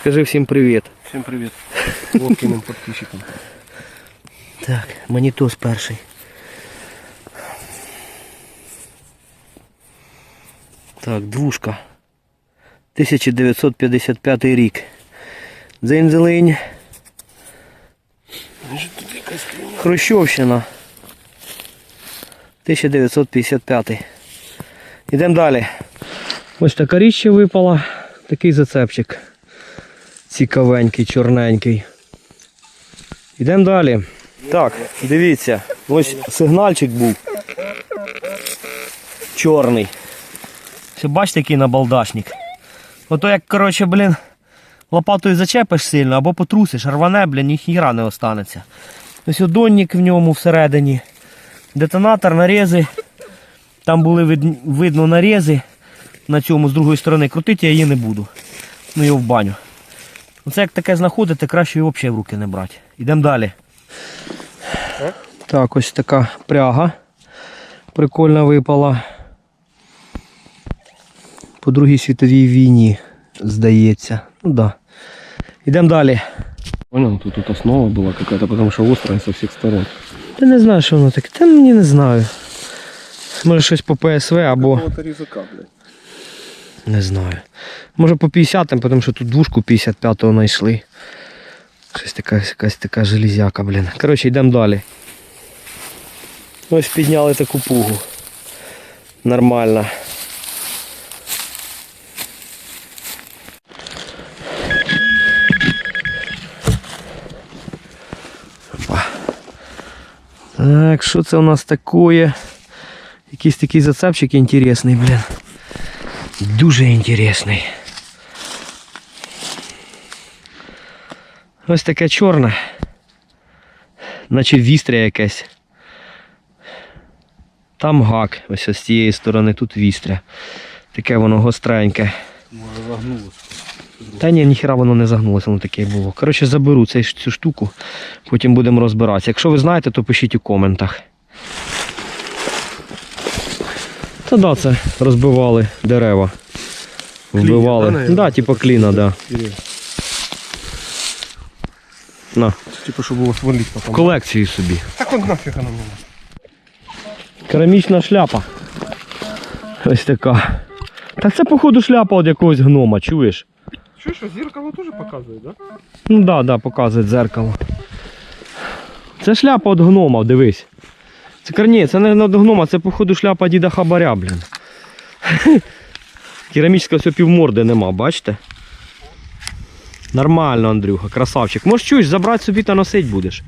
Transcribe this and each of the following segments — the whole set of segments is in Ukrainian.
Скажи всім привіт. Всем привет. Ловкиным подписчикам. Так, монітос перший. Так, двушка. 1955 рік. Дзинь-зелень. Хрущовщина. 1955. Ідемо далі. Ось така річ випала. Такий зацепчик. Цікавенький, чорненький. Йдемо далі. Так, дивіться, ось сигнальчик був. Чорний. Все бачите, який набалдашник. Ото як, коротше, блін, лопатою зачепиш сильно або потрусиш, рване, блін, ніхіра не останеться. Ось одонник в ньому всередині. Детонатор, нарези. Там були вид- видно нарези на цьому з другої сторони. Крутити я її не буду. Ну його в баню. Оце як таке знаходите, краще його взагалі в руки не брати. Йдемо далі. Так, ось така пряга. Прикольно випала. По Другій світовій війні, здається. Ну да. Йдемо далі. Понял, тут, тут основа была какая-то, потому что острая со всех сторон. Ти не знаєш, що воно таке. Та мені не знаю. Може щось по ПСВ або. Какого-то резака, блядь. Не знаю. Може по 50 тому що тут двушку 55-го знайшли. Щось така, якась така железяка, блін. Коротше, йдемо далі. Ось підняли таку пугу. Нормально. Так, що це у нас таке? Якийсь такий зацепчик інтересний, блін. Дуже інтересний. Ось таке чорне. Наче вістря якесь. Там гак, ось з цієї сторони, тут вістря. Таке воно гостреньке. Может, загнулось. Та ні, ніхіра воно не загнулося, воно таке було. Коротше, заберу цю штуку, потім будемо розбиратися. Якщо ви знаєте, то пишіть у коментах. Та да, це розбивали дерева. Вбивали. да, Так, да, типу кліна, да. На, Типа, чтобы его свалить в потом. колекцію собі. Так он нафиг оно мне. Керамічна шляпа. Ось така. Так це, походу, шляпа від якогось гнома, чуєш? Что, что, зеркало тоже показывает, да? Ну да, да, показує дзеркало. Це шляпа від гнома, дивись. Це корні, це не від гнома, це походу шляпа діда Хабаря, блін. Керамічного все півморди нема, бачите? Нормально, Андрюха, красавчик. Можеш чуєш, забрати собі та носить будеш.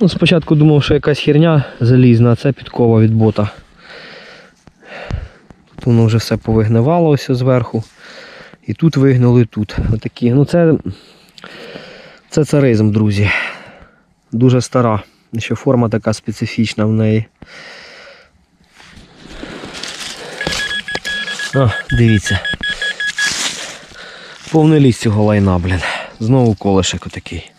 Ну, спочатку думав, що якась херня залізна, а це підкова від бота. Тут воно вже все повигнивало ось зверху. І тут вигнали, і тут. Отакі. Ну це, це царизм, друзі. Дуже стара. Ще форма така специфічна в неї. О, дивіться. Повний ліс цього лайна, блін. Знову колешек отакий.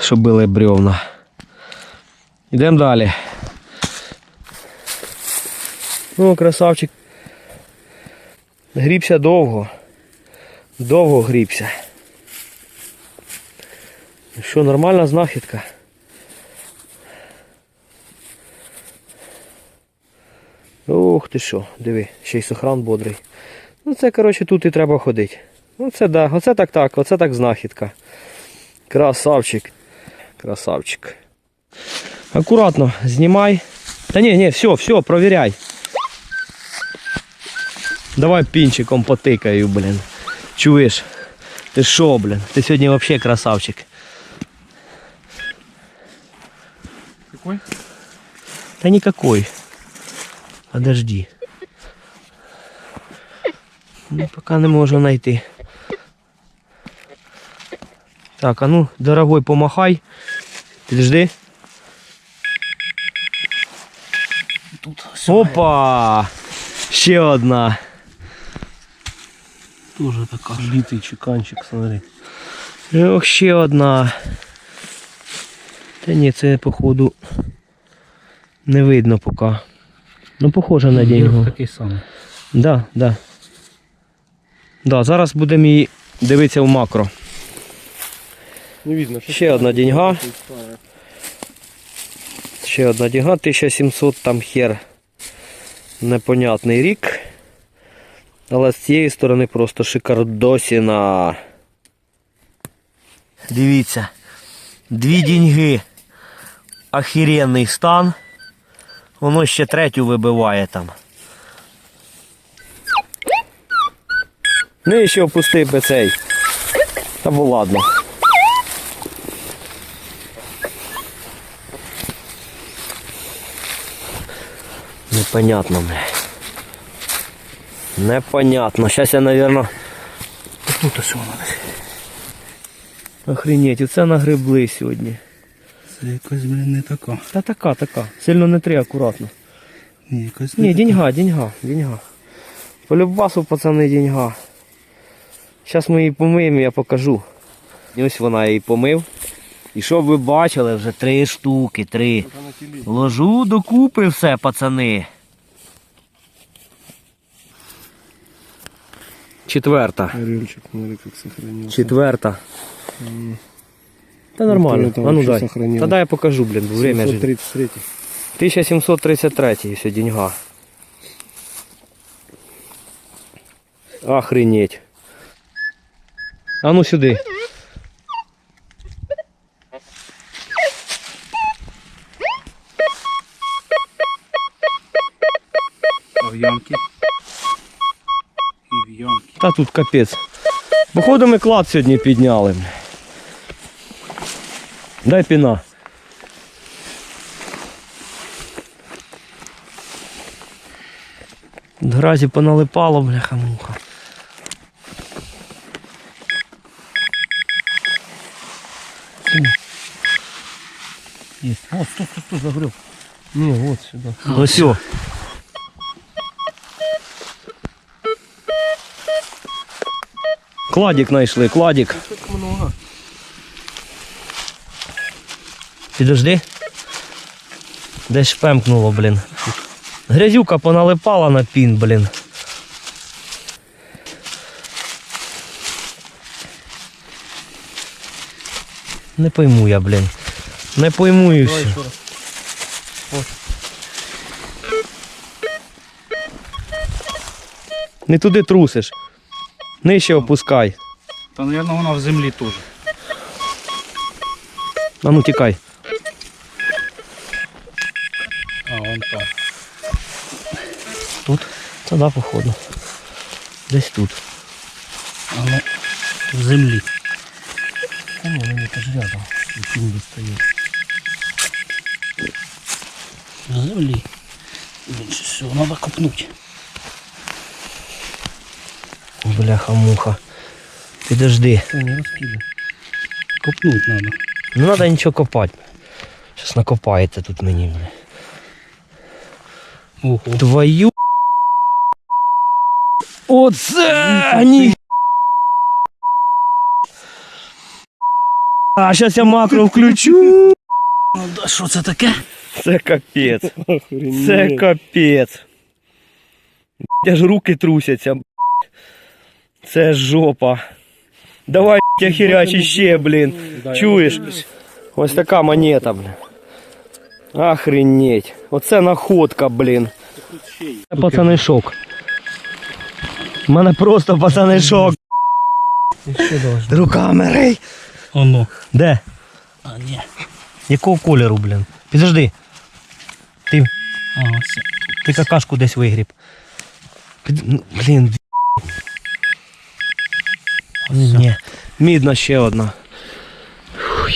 Що били бревна. Йдемо далі. О, красавчик. Грібся довго. Довго грібся. Ну Що, нормальна знахідка? Ух ти що, диви, ще й сохран бодрий. Ну це, коротше, тут і треба ходити. Ну це да, оце так так, оце так знахідка. Красавчик. Красавчик. Акуратно, знімай. Та ні, ні, все, все, провіряй. Давай пінчиком потикаю, блін. Чуєш? Ти що, блін? Ти сьогодні взагалі красавчик. Какой? Та никакой. Подожди. Ну, пока не можу знайти. Так, а ну, дорогой, помахай. Підожди. Тут Опа! Ще одна. тоже такая. Битый чеканчик, смотри. Ох, ще одна. Та ні, це походу не видно поки. Ну, похоже на деньгу. Такий самий. Да, да. Да, зараз будемо її дивитися в макро. Не видно. что Ще одна деньга. Ще одна діга, 1700 там хер. Непонятний рік. Але з цієї сторони просто шикардосіна. Дивіться. Дві деньги. Охеренний стан. Воно ще третю вибиває там. Ну і ще опусти би цей. Або ладно. Непонятно, бля. Непонятно. Сейчас я, наверное... Тут ось десь. Охренеть, оце нагребли сьогодні. Це якось, блін, не така. Та така, така. Сильно не три, акуратно. Ні, якось не Ні, така. деньга, деньга, деньга. По любасу, пацани, деньга. Зараз ми її помиємо, я покажу. І ось вона її помив. І щоб ви бачили, вже три штуки, три. Ложу докупи все, пацани. Четверта. Орельчик, смотри, как сохранился. Четверта. Та нормально. А ну дай. сохранилось. Та дай я покажу, блін, время же. 733. 1733 все деньга. Охренеть. А ну сюди. А в ямки. І в ямки. Та тут капець. Походу ми клад сьогодні підняли. Дай піна. Гразі поналипало, бляха муха. Есть. О, стой, стой, стой, загреб. Не, вот сюда. Ось. о. Кладик знайшли, кладик. много. Підожди. Десь шпемкнуло, блін. Грязюка поналипала на пін, блін. Не пойму я, блін. Не пойму і все. Не туди трусиш. Нижче опускай. Та, мабуть, вона в землі теж. А ну тікай. А, вон там. Тут? Та да, походу. Десь тут. А ну, в землі. Та ні, ну це ж рядом. Пін достає. В землі. Що все, треба копнути. Бляха муха. Підожди. не раскидай. Копнути треба. Не треба нічого копати. Щас накопаєте тут мені. бля. Ого. Твою. Оце! Ні. А зараз я макро включу. Ну, да, що це таке? Це капець. Охренеть. Це капець. Я ж руки трусяться. б***ь. Це жопа. Давай я хірячі ще, блін. Чуєш? Ось така монета, блін. Охренеть. Оце находка, блін. Пацани шок. У мене просто пацани шок. Руками рей. Оно. Де? А, ні. Якого кольору, блін? Підожди. Ти, А, все. ти какашку десь вигріб. Під... ну, Блін. Ні. Мідна ще одна. Фу.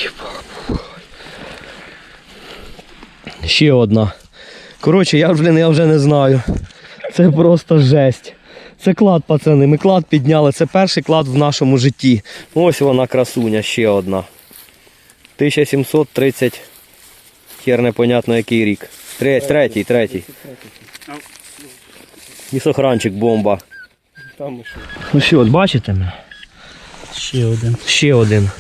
Ще одна. Коротше, я, блін, я вже не знаю. Це просто жесть. Це клад, пацани. Ми клад підняли. Це перший клад в нашому житті. Ось вона красуня, ще одна. 1730. Хер непонятно який рік. Третій, третій, третій. Лісохранчик бомба. Там еще. Ну що, от бачите мене? Ще один. Ще один.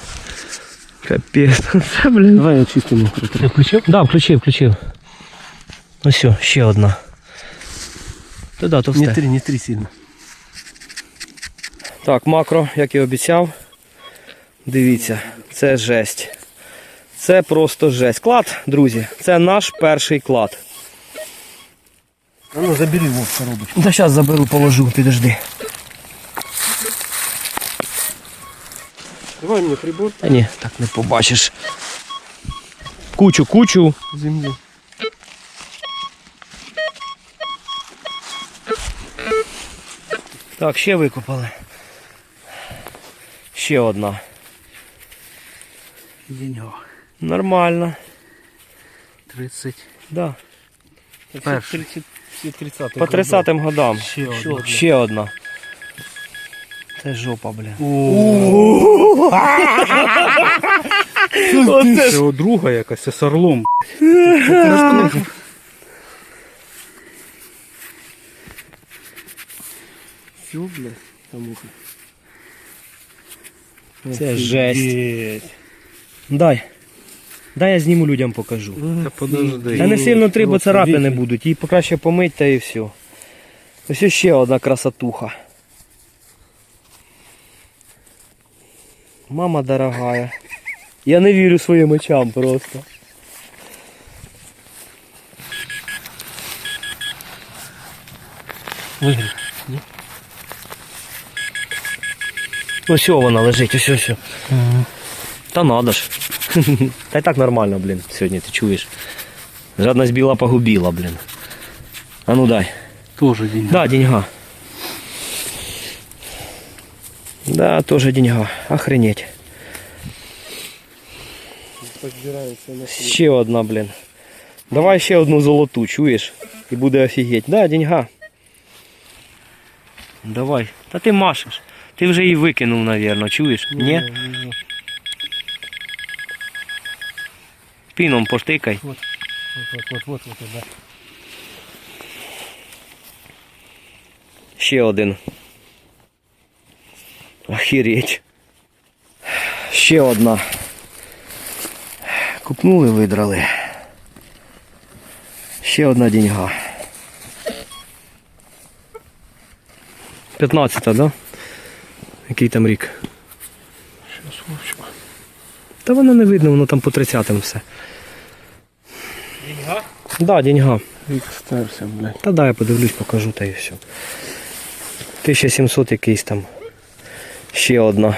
Капець. Це, блін. Давай мокрый. Ти включив? Да, включив, включив. Ну все, ще одна. То да, то Не три, не три сильно. Так, макро, як і обіцяв. Дивіться, це жесть. Це просто жесть. Клад, друзі, це наш перший клад. Ну забери его в коробочку. Та зараз заберу, положу, підожди. Давай мне прибор Та ні, так не побачиш. Кучу, кучу. земли. Так, ще викопали. Ще одна. Деньга. Нормально. 30. Да. Перший. 30 По 30-м годам. Ще одна. Ще одна. Це жопа, бля. Це його друга якась з орлом. Все, блядь, там ухо. Це жесть. Дай. Дай я зніму людям покажу. Да подожди. Та не сильно три, бо царапини будуть. Її покраще помить та і все. Ось ще одна красотуха. Мама дорогая. Я не вірю своїм очам просто. Вигріб. Ось о вона лежить, ось ось. Та надо ж. Та й так нормально, блін, сьогодні ти чуєш. Жадність біла погубила, блін. А ну дай. Тоже деньга. Да, деньга. Да, тоже деньга. Охренеть. Подбирается на Ще одна, блін. Давай ще одну золоту, чуєш? І буде офігеть. Да, деньга. Давай. Та ти машеш. Ти вже її викинув, навірно, чуєш? Ні? Піном поштикай. Вот, вот, вот, вот, вот, да. Ще один. Охереть. Ще одна. Купнули, видрали. Ще одна деньга. 15, да? Який там рік? Щас Вовчик. Та воно не видно, воно там по 30 все. Деньга? Да, діньга. Рік ставься, блядь. Та дай я подивлюсь, покажу та і все. 1700 якийсь там. Ще одна.